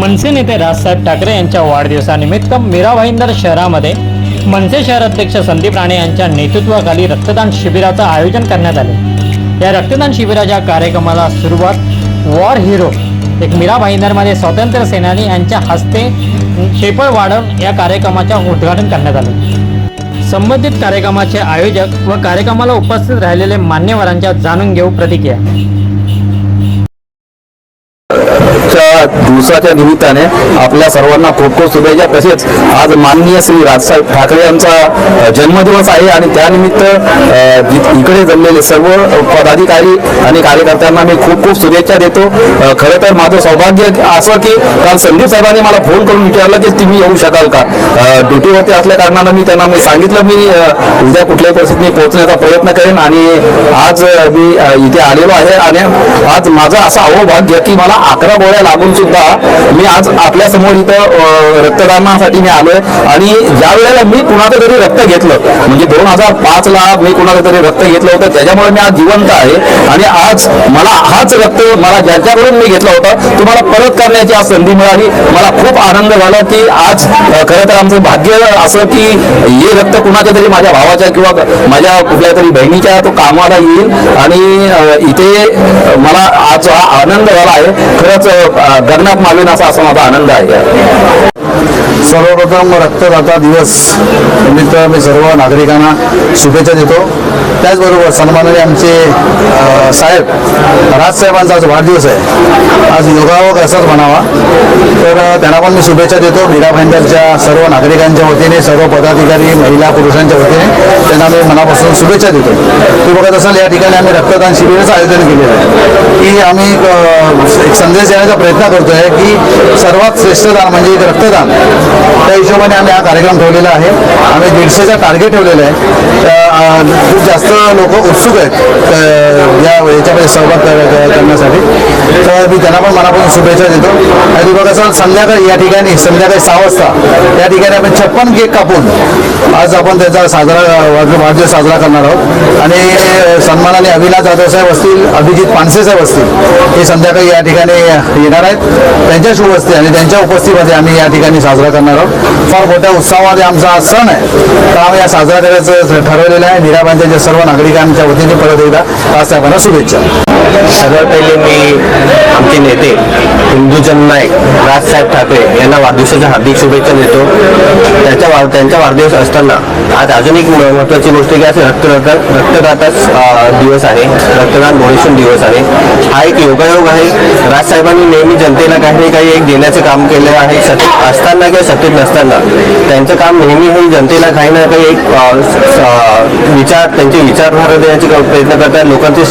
मनसे नेते राजसाहेब ठाकरे यांच्या वाढदिवसानिमित्त मीरा भाईंदर शहरामध्ये मनसे शहर अध्यक्ष संदीप राणे यांच्या नेतृत्वाखाली रक्तदान शिबिराचं आयोजन करण्यात आले. या रक्तदान शिबिराच्या कार्यक्रमाला सुरुवात वॉर हिरो एक मीरा भाईंदरमध्ये स्वातंत्र्य सेनानी यांच्या हस्ते शेपळ वाढव या कार्यक्रमाच्या उद्घाटन करण्यात आले. संबंधित कार्यक्रमाचे आयोजक व कार्यक्रमाला उपस्थित राहिलेले मान्यवरांच्या जाणून घेऊ प्रतिक्रिया. दिवसाच्या निमित्ताने आपल्या सर्वांना खूप खूप शुभेच्छा. तसेच आज माननीय श्री राजसाहेब ठाकरे यांचा जन्मदिवस आहे आणि त्यानिमित्त इकडे जमलेले सर्व पदाधिकारी आणि कार्यकर्त्यांना मी खूप खूप शुभेच्छा देतो. खरं तर माझं सौभाग्य असं की काल संदीप साहेबांनी मला फोन करून विचारलं की तुम्ही येऊ शकाल का? ड्युटीवरती असल्या कारणानं मी त्यांना मी सांगितलं मी उद्या कुठल्याही परिस्थितीत मी पोहोचण्याचा प्रयत्न करेन आणि आज मी इथे आलेलो आहे आणि आज माझं असं अहोभाग्य की मला अकरा गोळ्या मागून सुद्धा मी आज आपल्यासमोर इथं रक्तदानासाठी मी आलोय. आणि ज्या वेळेला मी कुणाचं तरी रक्त घेतलं म्हणजे दोन हजार पाच ला मी कुणाचं तरी रक्त घेतलं होतं त्याच्यामुळे मी आज जिवंत आहे. आणि आज मला हाच रक्त मला ज्याच्याकडून मी घेतला होता तुम्हाला परत करण्याची आज संधी मिळाली. मला खूप आनंद झाला की आज खरं तर आमचं भाग्य असं की हे रक्त कुणाच्या तरी माझ्या भावाच्या किंवा माझ्या कुठल्या तरी बहिणीच्या तो कामाला येईल. आणि इथे मला आज हा आनंद झाला आहे. खरंच गगनात मावेन असा असा माझा आनंद आहे. सर्वप्रथम रक्तदाता दिवस निमित्त मी सर्व नागरिकांना शुभेच्छा देतो. त्याचबरोबर सन्माननीय आमचे साहेब राजसाहेबांचा आज वाढदिवस आहे. आज योगायोग असाच म्हणावा. तर त्यांना पण मी शुभेच्छा देतो. मीरा भाईंदरच्या सर्व नागरिकांच्या वतीने सर्व पदाधिकारी महिला पुरुषांच्या वतीने त्यांना मी मनापासून शुभेच्छा देतो. तू बघत असाल या ठिकाणी आम्ही रक्तदान शिबिराचं आयोजन केलेलं आहे. की आम्ही एक संदेश देण्याचा प्रयत्न करतोय की सर्वात श्रेष्ठ दान म्हणजे रक्तदान. त्या हिशोबाने आम्ही हा कार्यक्रम ठेवलेला आहे. आम्ही दीडशेचा टार्गेट ठेवलेलं आहे. तर, खूप जास्त लोक उत्सुक आहेत या याच्यामध्ये सहभाग करण्यासाठी. तर मी त्यांना पण मनापासून शुभेच्छा देतो. आणि बघा सर संध्याकाळी या ठिकाणी संध्याकाळी सहा वाजता या ठिकाणी आपण छप्पन केक कापून आज आपण त्याचा साजरा वाढदिवस साजरा करणार आहोत. आणि सन्मानाने अविनाश जाधव साहेब असतील अभिजित पानसे साहेब असतील हे संध्याकाळी या ठिकाणी येणार आहेत. त्यांच्या शुभ असते आणि त्यांच्या उपस्थितीमध्ये आम्ही या ठिकाणी साजरा करणार करणार आहोत. फार मोठ्या उत्साहामध्ये आमचा हा सण आहे. तर आम्ही या साजरा करायचं ठरवलेलं आहे. मीराबाईंच्या सर्व नागरिकांच्या वतीने परत एकदा राजसाहेबांना शुभेच्छा. सगळ्यात पहिले मी आमचे नेते हिंदू नायक राजसाहेब ठाकरे यांना वाढदिवसाच्या हार्दिक शुभेच्छा देतो. त्याच्या वाढ त्यांचा वाढदिवस असताना आज अजून एक म- महत्त्वाची गोष्ट की आज रक्तदाता रक्तदाताच दिवस आहे. रक्तदान डोनेशन दिवस आहे. हा एक योगायोग आहे. राजसाहेबांनी नेहमी जनतेला काही ना काही एक देण्याचं काम केलेलं आहे. सत्तेत असताना किंवा सत्तेत नसताना. त्यांचं काम नेहमी हे जनतेला काही ना काही एक विचार त्यांचे विचारधारा देण्याचे प्रयत्न करतात लोकांचे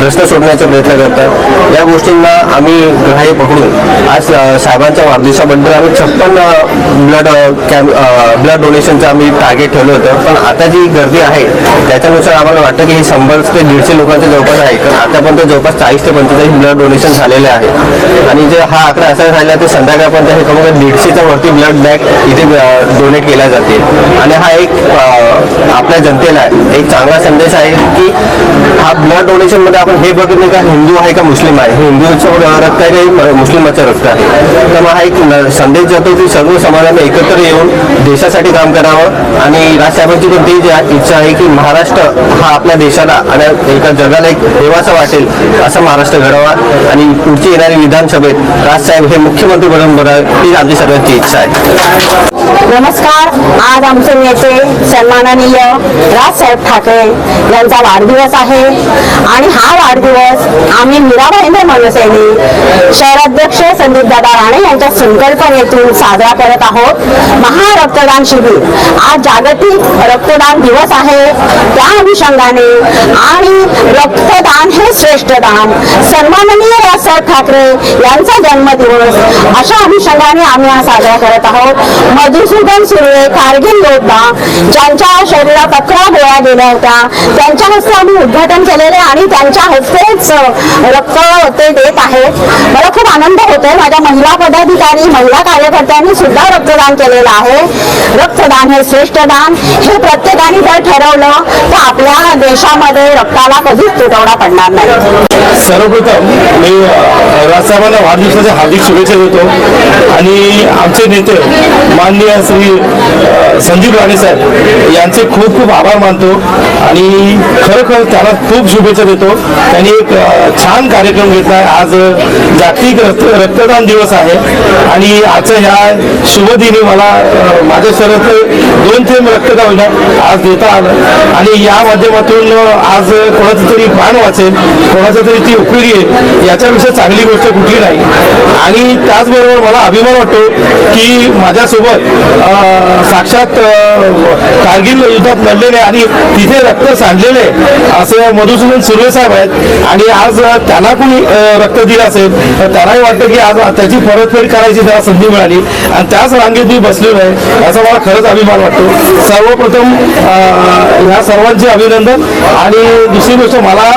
प्रश्न सोडण्याचा प्रयत्न करतात. या गोष्टींना आम्ही ग्राह्य पकडून आज साहेबांच्या वाढदिवसाबद्दल आम्ही छप्पन ब्लड कॅम्प ब्लड डोनेशनचं आम्ही टार्गेट ठेवलं होतं. पण आता जी गर्दी आहे त्याच्यानुसार आम्हाला वाटतं की हे शंभर ते दीडशे लोकांच्या जवळपास आहे. कारण आतापर्यंत जवळपास चाळीस ते पंचेचाळीस ब्लड डोनेशन झालेले आहे. आणि जे हा आकडा असा झाला तर संध्याकाळपर्यंत हे कमी दीडशेच्या वरती ब्लड बँक इथे डोनेट केल्या जाते आणि हा एक आपल्या जनतेला एक चांगला संदेश आहे की हा ब्लड डोनेशनमध्ये आपण हे बघत नाही का हिंदू आहे का मुस्लिम आहे? हे हिंदूचं रक्त आहे का मुस्लिमाचं रक्त आहे? तर मग हा एक संदेश जातो की सर्व समाजाने एकत्र येऊन देशासाठी काम करावं. आणि राजसाहेबांची पण ती जी इच्छा आहे की महाराष्ट्र हा आपल्या देशाला आणि एका जगाला एक देवाचा वाटेल असा महाराष्ट्र घडावा. आणि पुढची येणारी विधानसभेत राजसाहेब हे मुख्यमंत्री बनवून बघावे ही आमची सर्वांची इच्छा आहे. life. नमस्कार. आज आमचे नेते सन्माननीय राजसाहेब ठाकरे यांचा वाढदिवस आहे. आणि हा वाढदिवस आम्ही मीराबाईंद्र मनसेने शहराध्यक्ष संदीपदादा राणे यांच्या संकल्पनेतून साजरा करत आहोत. महारक्तदान शिबिर. आज जागतिक रक्तदान दिवस आहे. त्या अनुषंगाने आणि रक्तदान हे श्रेष्ठ दान. सन्माननीय राजसाहेब ठाकरे यांचा जन्मदिवस. अशा अनुषंगाने आम्ही हा साजरा करत आहोत. मधुसूदन सुर्वे कारगिल योद्धा ज्यांच्या शरीरात अकरा गोळ्या गेल्या होत्या त्यांच्या हस्ते आम्ही उद्घाटन केलेले आणि त्यांच्या हस्तेच रक्त ते देत आहेत. मला खूप आनंद होतोय. माझ्या महिला पदाधिकारी महिला कार्यकर्त्यांनी सुद्धा रक्तदान केलेलं आहे. रक्तदान हे श्रेष्ठ दान. हे प्रत्येकाने जर ठरवलं तर आपल्या देशामध्ये रक्ताला कधीच तुटवडा पडणार नाही. सर्वप्रथम मी राजसाहेबांना वाढदिवसाच्या हार्दिक शुभेच्छा देतो. आणि आमचे नेते माननीय श्री संदीप राणे साहेब यांचे खूप खूप आभार मानतो आणि खरोखर त्याला खूप शुभेच्छा देतो. त्यांनी एक छान कार्यक्रम घेतला आहे आज जागतिक रक्त रक्तदान दिवस आहे आणि आजच्या ह्या शुभदिनी मला माझ्या शहरात दोन थेंब रक्तदान आज देता आलं. आणि या माध्यमातून आज कोणाचं तरी प्राण वाचेल कोणाचं तरी ती उपयोगी आहे. याच्यापेक्षा चांगली गोष्ट कुठली नाही. आणि त्याचबरोबर मला अभिमान वाटतो की माझ्यासोबत साक्षात कारगिल युद्धात लढलेले आणि तिथे रक्त सांडलेले असे मधुसूदन सुर्वे साहेब आहेत. आणि आज त्यांना कोणी रक्त दिलं असेल तर त्यांनाही वाटतं की आज त्याची परतफेड करायची त्याला संधी मिळाली. आणि त्याच रांगेत मी बसलेलो आहे याचा मला खरंच अभिमान वाटतो. सर्वप्रथम ह्या सर्वांचे अभिनंदन. आणि दुसरी गोष्ट मला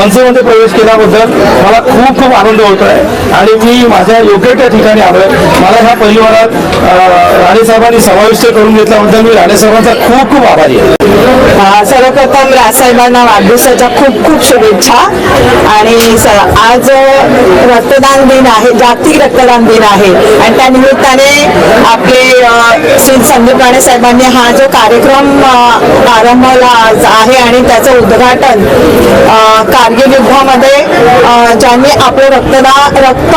मनसेमध्ये प्रवेश केल्याबद्दल मला खूप खूप आनंद होत आहे आणि मी माझ्या योग्य त्या ठिकाणी आलोय. मला ह्या परिवारात अ, राणे साहेबांनी समाविष्ट करून घेतल्याबद्दल मी राणे साहेबांचा खूप खूप आभारी आहे. सर्वप्रथम रासाहेबांना वाढदिवसाच्या खूप खूप शुभेच्छा. आणि आज रक्तदान दिन आहे जागतिक रक्तदान दिन आहे. आणि त्या निमित्ताने आपले संदीप राणे साहेबांनी हा जो कार्यक्रम अ, आज आहे आणि त्याचं उद्घाटन कारगिल युद्धामध्ये ज्यांनी आपलं रक्तदान रक्त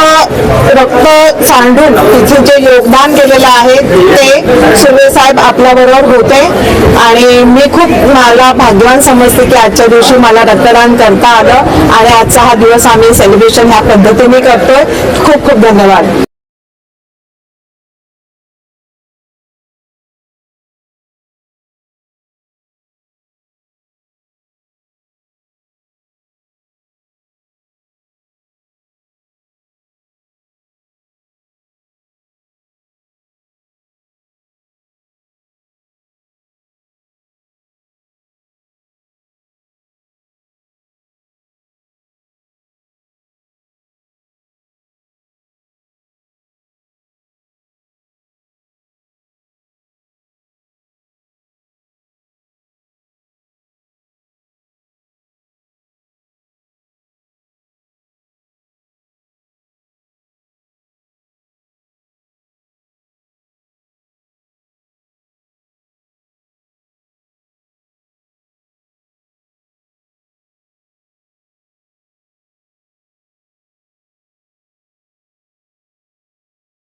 रक्त सांडून तिथे जे योगदान केलेलं आहे ते सुर्वे साहेब आपल्याबरोबर होते. आणि मी खूप मला भाग्यवान समजते की आजच्या दिवशी मला रक्तदान करता आलं आणि आजचा हा दिवस आम्ही सेलिब्रेशन ह्या पद्धतीने करतोय. खूप खूप धन्यवाद.